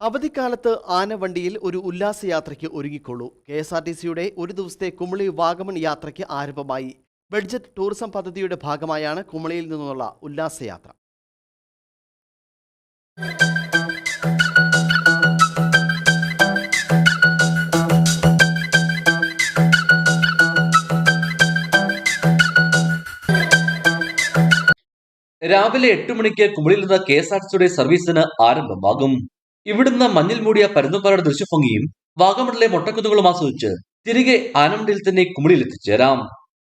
അവധിക്കാലത്ത് ആനവണ്ടിയിൽ ഒരു ഉല്ലാസയാത്രയ്ക്ക് ഒരുങ്ങിക്കൊള്ളൂ. കെ എസ് ആർ ടി സിയുടെ ഒരു ദിവസത്തെ കുമളി വാഗമൺ യാത്രയ്ക്ക് ആരംഭമായി. ബഡ്ജറ്റ് ടൂറിസം പദ്ധതിയുടെ ഭാഗമായാണ് കുമളിയിൽ നിന്നുള്ള ഉല്ലാസയാത്ര. രാവിലെ എട്ട് മണിക്ക് കുമളിയിൽ നിന്ന് കെ എസ് ആർ ടി സിയുടെ സർവീസിന് ആരംഭമാകും. ഇവിടുന്ന് മഞ്ഞിൽ മൂടിയ പരുന്തുംപാറയുടെ ദൃശ്യഭംഗിയും വാഗമണിലെ മൊട്ടക്കുന്നുകളും ആസ്വദിച്ച് തിരികെ ആനമണ്ടിയിൽ തന്നെ കുമിളിയിൽ എത്തിച്ചേരാം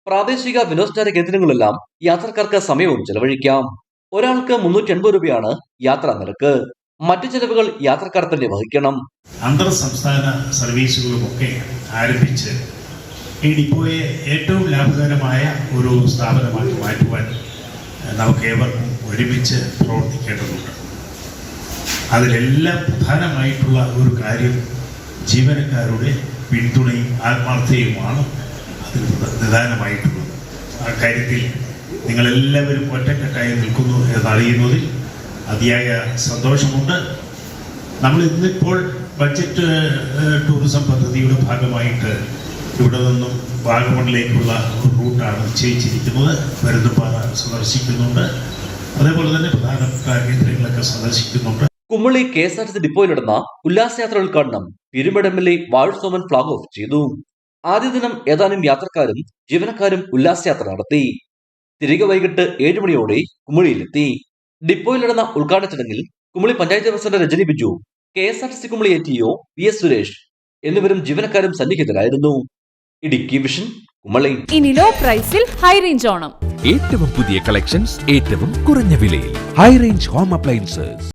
പ്രാദേശിക വിനോദസഞ്ചാര കേന്ദ്രങ്ങളിലെല്ലാം യാത്രക്കാർക്ക് സമയവും ചെലവഴിക്കാം. ഒരാൾക്ക് മുന്നൂറ്റി എൺപത് രൂപയാണ് യാത്രാ നിരക്ക്. മറ്റു ചെലവുകൾ യാത്രക്കാർ തന്നെ വഹിക്കണം. അന്തർ സംസ്ഥാന സർവീസുകളുമൊക്കെ ആരംഭിച്ച് ഈ ഡിപ്പോയെ ഏറ്റവും ലാഭകരമായ ഒരു സ്ഥാപനമായി മാറ്റുവാൻ നമുക്ക് ഏവർക്കും ഒരുമിച്ച് പ്രവർത്തിക്കേണ്ടതുണ്ട്. അതിലെല്ലാം പ്രധാനമായിട്ടുള്ള ഒരു കാര്യം ജീവനക്കാരുടെ പിന്തുണയും ആത്മാർത്ഥതയുമാണ് അതിൽ പ്രധ- പ്രധാനമായിട്ടുള്ളത്. ആ കാര്യത്തിൽ നിങ്ങളെല്ലാവരും ഒറ്റക്കെട്ടായി നിൽക്കുന്നു എന്നറിയുന്നതിൽ അതിയായ സന്തോഷമുണ്ട്. നമ്മൾ ഇന്നിപ്പോൾ ബഡ്ജറ്റ് ടൂറിസം പദ്ധതിയുടെ ഭാഗമായിട്ട് ഇവിടെ നിന്നും വാഗമണിലേക്കുള്ള ഒരു റൂട്ടാണ് നിശ്ചയിച്ചിരിക്കുന്നത്. വരുന്നപാത സന്ദർശിക്കുന്നുണ്ട്. അതേപോലെ തന്നെ പ്രധാന കേന്ദ്രങ്ങളൊക്കെ സന്ദർശിക്കുന്നുണ്ട്. Kumily K S R T C ഡിപ്പോയിൽ നടന്ന ഉല്ലാസയാത്ര ഉദ്ഘാടനം Peermade M L A Vazhoor Soman flag off ചെയ്തു. ആദ്യ ദിനം ഏതാനും യാത്രക്കാരും ജീവനക്കാരും ഉല്ലാസയാത്ര നടത്തി. തിരികെ വൈകിട്ട് ഏഴ് മണിയോടെ കുമളിയിലെത്തി. ഡിപ്പോയിൽ നടന്ന ഉദ്ഘാടന ചടങ്ങിൽ Kumily panchayat president Rajani Biju K S R T C Kumily A T O V S Suresh എന്നിവരും ജീവനക്കാരും സന്നിഹിതരായിരുന്നു. ഇടുക്കി വിഷൻ കുമളി. ഇനി ലോ പ്രൈസിൽ ഹൈ റേഞ്ച് ഓണം. ഏറ്റവും പുതിയ കളക്ഷൻസ് ഏറ്റവും കുറഞ്ഞ വിലയിൽ. High range home appliances